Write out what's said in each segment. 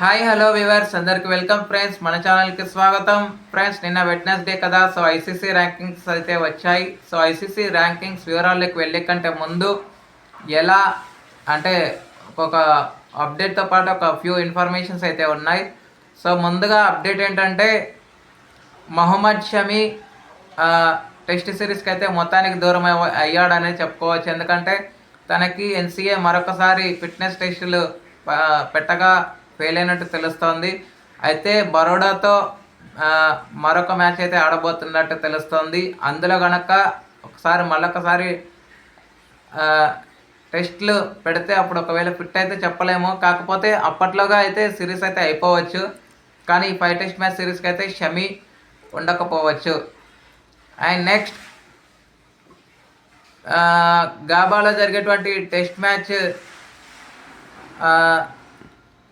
Hi hello viewers అందరికి welcome friends మన ఛానల్కి స్వాగతం. ఫ్రెండ్స్ నిన్న వెడ్నెస్డే కదా సో ఐసీసీ ర్యాంకింగ్స్ అయితే వచ్చాయి. సో ఐసీసీ ర్యాంకింగ్స్ వివరాల్లోకి వెళ్ళే కంటే ముందు ఎలా అంటే ఒక అప్డేట్తో పాటు ఒక ఫ్యూ ఇన్ఫర్మేషన్స్ అయితే ఉన్నాయి. సో ముందుగా అప్డేట్ ఏంటంటే మహమ్మద్ షమి టెస్ట్ సిరీస్కి అయితే మొత్తానికి దూరం అయ్యాడనే చెప్పుకోవచ్చు. ఎందుకంటే తనకి ఎన్సీఏ మరొకసారి ఫిట్నెస్ టెస్టులు పెట్టగా ఫెయిల్ అయినట్టు తెలుస్తోంది. అయితే బరోడాతో మరొక మ్యాచ్ అయితే ఆడబోతున్నట్టు తెలుస్తోంది. అందులో గనక ఒకసారి మళ్ళొకసారి టెస్ట్లు పెడితే అప్పుడు ఒకవేళ ఫిట్ అయితే చెప్పలేము. కాకపోతే అప్పట్లోగా అయితే సిరీస్ అయితే అయిపోవచ్చు. కానీ ఈ ఫైవ్ టెస్ట్ మ్యాచ్ సిరీస్కి అయితే షమి ఉండకపోవచ్చు. అండ్ నెక్స్ట్ గాబాలో జరిగేటువంటి టెస్ట్ మ్యాచ్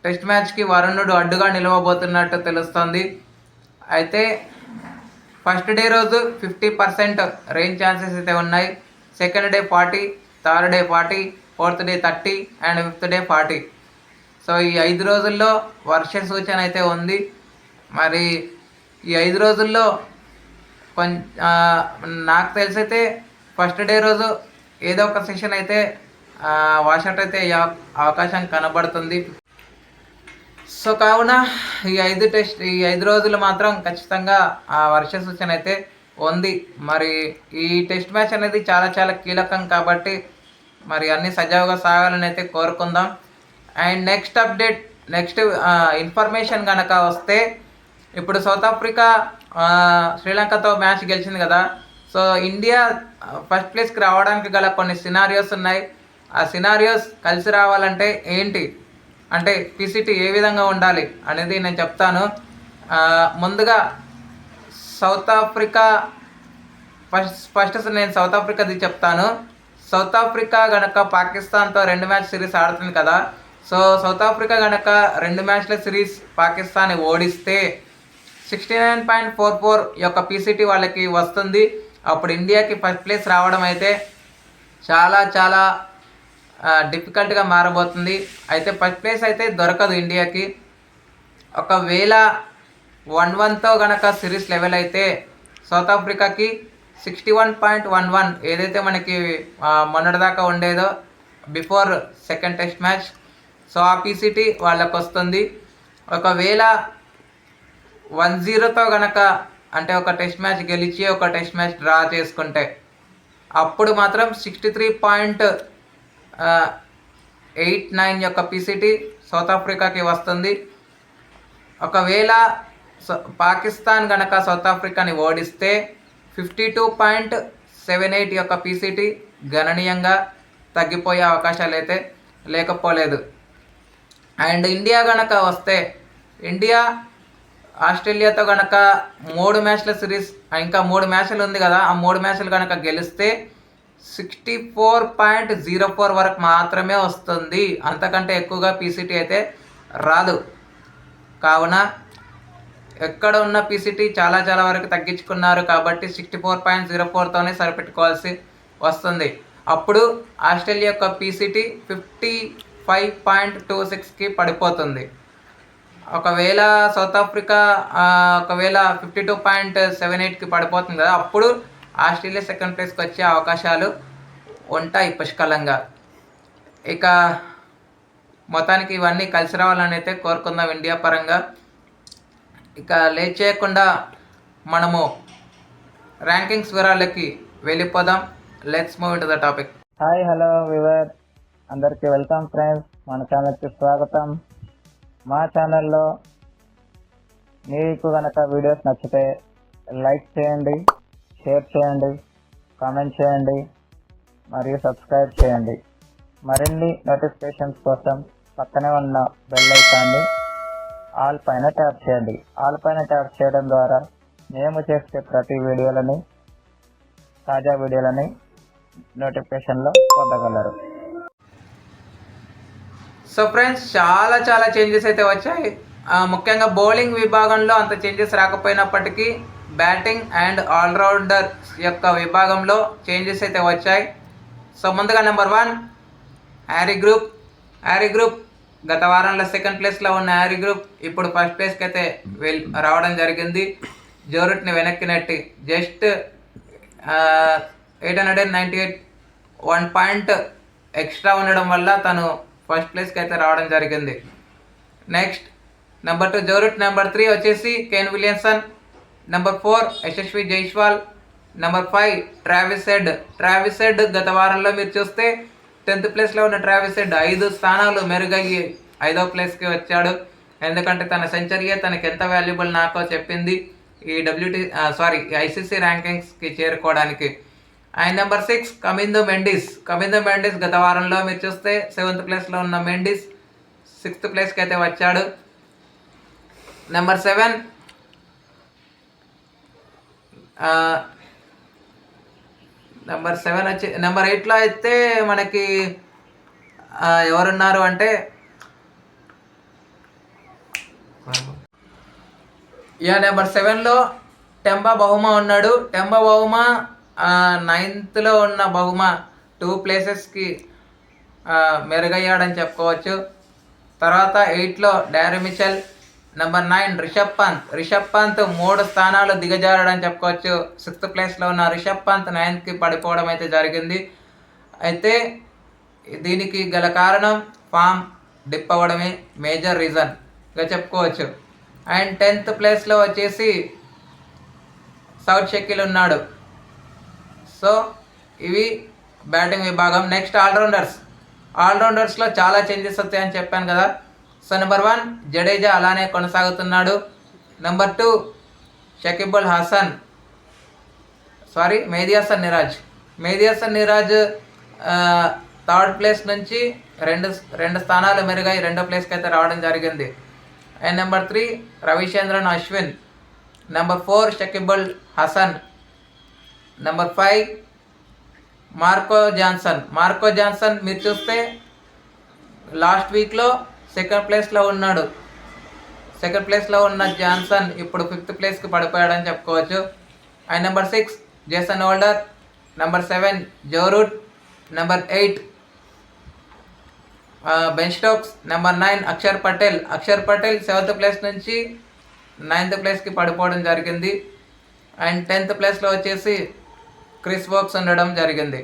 టెస్ట్ మ్యాచ్కి వరుణుడు అడ్డుగా నిలవబోతున్నట్టు తెలుస్తోంది. అయితే ఫస్ట్ డే రోజు ఫిఫ్టీ పర్సెంట్ రెయిన్ ఛాన్సెస్ అయితే ఉన్నాయి. Second day forty third day forty fourth day thirty and fifth day forty. So ఈ ఐదు రోజుల్లో వర్ష సూచన అయితే ఉంది. మరి ఈ ఐదు రోజుల్లో కొంచెం నాకు తెలిసైతే ఫస్ట్ డే రోజు ఏదో ఒక సెషన్ అయితే వాషౌట్ అయితే అవకాశం కనబడుతుంది. సో కావున ఈ ఐదు టెస్ట్ ఈ ఐదు రోజులు మాత్రం ఖచ్చితంగా ఆ వర్ష సూచన అయితే ఉంది. మరి ఈ టెస్ట్ మ్యాచ్ అనేది చాలా చాలా కీలకం కాబట్టి మరి అన్ని సజావుగా సాగాలని అయితే కోరుకుందాం. And next update next information కనుక వస్తే ఇప్పుడు సౌత్ ఆఫ్రికా శ్రీలంకతో మ్యాచ్ గెలిచింది కదా. సో ఇండియా ఫస్ట్ ప్లేస్కి రావడానికి గల కొన్ని సినారియోస్ ఉన్నాయి. ఆ సినారియోస్ కలిసి రావాలంటే ఏంటి? అంటే పీసీటీ ఏ విధంగా ఉండాలి అనేది నేను చెప్తాను. ముందుగా సౌత్ ఆఫ్రికా ఫస్ట్ ఫస్ట్ నేను సౌత్ ఆఫ్రికాది చెప్తాను. సౌత్ ఆఫ్రికా గనక పాకిస్తాన్తో రెండు మ్యాచ్ సిరీస్ ఆడుతుంది కదా సో సౌత్ ఆఫ్రికా గనక రెండు మ్యాచ్ల series Pakistan ఓడిస్తే sixty nine point four four యొక్క పీసీటీ వాళ్ళకి వస్తుంది. అప్పుడు ఇండియాకి ఫస్ట్ ప్లేస్ రావడం అయితే చాలా చాలా డిఫికల్ట్గా మారబోతుంది. అయితే ఫస్ట్ ప్లేస్ అయితే దొరకదు ఇండియాకి. ఒకవేళ వన్ వన్తో గనక సిరీస్ లెవెల్ అయితే South ఆఫ్రికాకి sixty one point one one ఏదైతే మనకి మొన్నటిదాకా ఉండేదో before second test match so ఆ పీసీటీ వాళ్ళకు వస్తుంది ఒకవేళ వన్ జీరోతో గనక అంటే ఒక టెస్ట్ మ్యాచ్ గెలిచి ఒక టెస్ట్ మ్యాచ్ డ్రా చేసుకుంటే అప్పుడు మాత్రం sixty three point eight nine యొక్క పీసీటీ సౌత్ ఆఫ్రికాకి వస్తుంది. ఒకవేళ పాకిస్తాన్ గనక సౌత్ ఆఫ్రికాని ఓడిస్తే fifty two point seven eight యొక్క పీసీటీ గణనీయంగా తగ్గిపోయే అవకాశాలు అయితే లేకపోలేదు. అండ్ ఇండియా గనక వస్తే ఇండియా ఆస్ట్రేలియాతో గనక మూడు మ్యాచ్ల సిరీస్ ఇంకా మూడు మ్యాచ్లు ఉంది కదా ఆ మూడు మ్యాచ్లు కనుక గెలిస్తే sixty four point zero four వరకు మాత్రమే వస్తుంది. అంతకంటే ఎక్కువగా పీసీటీ అయితే రాదు. కావున ఎక్కడ ఉన్న పీసీటీ చాలా చాలా వరకు తగ్గించుకున్నారు కాబట్టి సిక్స్టీ ఫోర్ పాయింట్ జీరో ఫోర్తోనే సరిపెట్టుకోవాల్సి వస్తుంది. అప్పుడు ఆస్ట్రేలియా యొక్క PCT fifty five point two సిక్స్కి పడిపోతుంది. ఒకవేళ సౌత్ ఆఫ్రికా ఒకవేళ ఫిఫ్టీ టూ పాయింట్ సెవెన్ ఎయిట్కి పడిపోతుంది కదా అప్పుడు ఆస్ట్రేలియా సెకండ్ ప్లేస్కి వచ్చే అవకాశాలు ఉంటాయి పుష్కలంగా. ఇక మొత్తానికి ఇవన్నీ కలిసి రావాలని అయితే కోరుకుందాం ఇండియా పరంగా. ఇక లేట్ చేయకుండా మనము ర్యాంకింగ్స్ వివరాలకి వెళ్ళిపోదాం. Let's move to the topic hi hello viewer అందరికీ వెల్కమ్ ఫ్రెండ్స్ మన ఛానల్కి స్వాగతం. మా ఛానల్లో మీకు కనుక వీడియోస్ నచ్చితే లైక్ చేయండి. షేర్ చేయండి కామెంట్ చేయండి మరియు సబ్స్క్రైబ్ చేయండి. మరిన్ని నోటిఫికేషన్స్ కోసం పక్కనే ఉన్న బెల్ ఐకాన్ని ఆల్ పైన ట్యాప్ చేయండి. ఆల్ పైన ట్యాప్ చేయడం ద్వారా మేము చేసే ప్రతి వీడియోలని తాజా వీడియోలని నోటిఫికేషన్లో పొందగలరు. సో ఫ్రెండ్స్ చాలా చాలా చేంజెస్ అయితే వచ్చాయి. ముఖ్యంగా బౌలింగ్ విభాగంలో అంత చేంజెస్ రాకపోయినప్పటికీ బ్యాటింగ్ అండ్ ఆల్రౌండర్ యొక్క విభాగంలో చేంజెస్ అయితే వచ్చాయి. సో ముందుగా number one Harry group Harry group గత వారంలో సెకండ్ ప్లేస్లో ఉన్న హ్యారీ గ్రూప్ ఇప్పుడు ఫస్ట్ ప్లేస్కి అయితే వెల్ రావడం జరిగింది. జోరుట్ని వెనక్కి నెట్టి just eight hundred and ninety eight one point extra ఉండడం వల్ల తను ఫస్ట్ ప్లేస్కి అయితే రావడం జరిగింది. Next number two Joe Root number three వచ్చేసి Kane Williamson number four Yashasvi Jaiswal. Number five Travis Head Travis Head గత వారంలో మీరు చూస్తే టెన్త్ ప్లేస్లో ఉన్న ట్రావిస్ హెడ్ ఐదు స్థానాలు మెరుగయ్యి ఐదో ప్లేస్కి వచ్చాడు. ఎందుకంటే తన సెంచరీయే తనకి ఎంత వాల్యుబుల్ నాకో చెప్పింది ఈ డబ్ల్యూటీ సారీ ఐసీసీ ర్యాంకింగ్స్కి చేరుకోవడానికి. And number six Kamindu Mendis Kamindu Mendis గత వారంలో మీరు చూస్తే సెవెంత్ ప్లేస్లో ఉన్న మెండిస్ సిక్స్త్ ప్లేస్కి అయితే వచ్చాడు. నెంబర్ సెవెన్ నెంబర్ సెవెన్ వచ్చి నెంబర్ ఎయిట్లో అయితే మనకి ఎవరున్నారు అంటే ఇక నెంబర్ సెవెన్లో టెంబా బహుమా ఉన్నాడు. టెంబా బహుమా నైన్త్లో ఉన్న బహుమా టూ ప్లేసెస్కి మెరుగయ్యాడని చెప్పుకోవచ్చు. తర్వాత ఎయిట్లో Daryl Mitchell number nine Rishabh Pant Rishabh Pant మూడు స్థానాలు దిగజారడని చెప్పుకోవచ్చు. సిక్స్త్ ప్లేస్లో ఉన్న రిషబ్ పంత్ నైన్త్కి పడిపోవడం అయితే జరిగింది. అయితే దీనికి గల కారణం ఫామ్ డిప్ అవ్వడమే మేజర్ రీజన్గా చెప్పుకోవచ్చు. అండ్ టెన్త్ ప్లేస్లో వచ్చేసి సౌత్ షకిల్ ఉన్నాడు. సో ఇవి బ్యాటింగ్ విభాగం. నెక్స్ట్ ఆల్రౌండర్స్ ఆల్రౌండర్స్లో చాలా చేంజెస్ వస్తాయని చెప్పాను కదా. సో నెంబర్ వన్ జడేజా అలానే కొనసాగుతున్నాడు. Number two Shakib Al Hasan. Sorry Mehidy Hasan Miraz. Mehidy Hasan Miraz third place నుంచి రెండు రెండు స్థానాలు మెరుగై రెండో ప్లేస్కి అయితే రావడం జరిగింది. And number three Ravichandran Ashwin. Number four Shakib Al Hasan. Number five Marco Jansen. Marco Jansen మీరు చూస్తే లాస్ట్ వీక్లో సెకండ్ ప్లేస్లో ఉన్నాడు. సెకండ్ ప్లేస్లో ఉన్న జాన్సన్ ఇప్పుడు ఫిఫ్త్ ప్లేస్కి పడిపోయాడని చెప్పుకోవచ్చు. And number six Jason Holder. Number seven Joe Root number eight Ben Stokes. Number nine Axar Patel. Axar Patel seventh place నుంచి నైన్త్ ప్లేస్కి పడిపోవడం జరిగింది. అండ్ టెన్త్ ప్లేస్లో వచ్చేసి క్రిస్ వోక్స్ ఉండడం జరిగింది.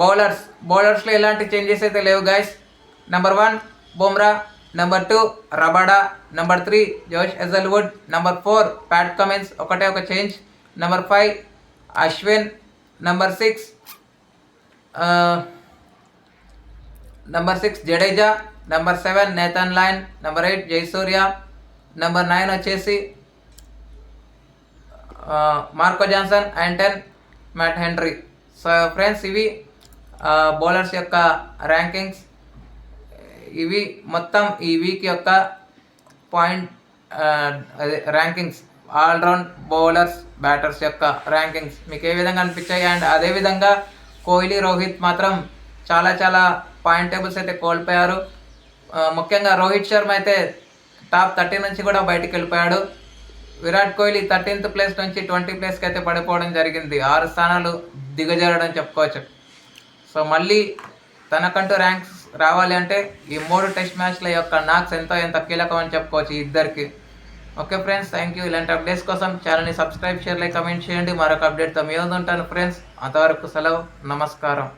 బౌలర్స్ బౌలర్స్లో ఎలాంటి చేంజెస్ అయితే లేవు guys number one Bumrah number two Rabada number three Josh Hazlewood number four Pat Cummins ఒకటే ఒక change number five Ashwin number six number six Jadeja number seven Nathan Lyon number eight Jayasuriya number nine వచ్చేసి Marco Jansen and ten Matt Henry so friends ఇవి bowlers యొక్క rankings ఇవి మొత్తం ఈ week యొక్క point అదే rankings all round bowlers batters యొక్క rankings మీకు ఏ విధంగా అనిపించాయి? అండ్ అదేవిధంగా కోహ్లీ రోహిత్ మాత్రం చాలా చాలా పాయింట్ టేబుల్స్ అయితే కోల్పోయారు. ముఖ్యంగా రోహిత్ శర్మ అయితే టాప్ థర్టీ నుంచి కూడా బయటికి వెళ్ళిపోయాడు. విరాట్ కోహ్లీ థర్టీన్త్ ప్లేస్ నుంచి ట్వంటీ ప్లేస్కి అయితే పడిపోవడం జరిగింది. ఆరు స్థానాలు దిగజారడం చెప్పుకోవచ్చు. సో మళ్ళీ తనకంటూ ర్యాంక్స్ రావాలి అంటే ఈ మూడు టెస్ట్ మ్యాచ్ల యొక్క నాక్స్ ఎంతో ఎంత కీలకం అని చెప్పుకోవచ్చు ఇద్దరికి. ఓకే ఫ్రెండ్స్ థ్యాంక్ యూ ఇలాంటి అప్డేట్స్ కోసం ఛానల్ని సబ్స్క్రైబ్ షేర్ లైక్ కమెంట్ చేయండి. మరొక అప్డేట్తో మీ ఉంటాను ఫ్రెండ్స్. అంతవరకు సెలవు. నమస్కారం.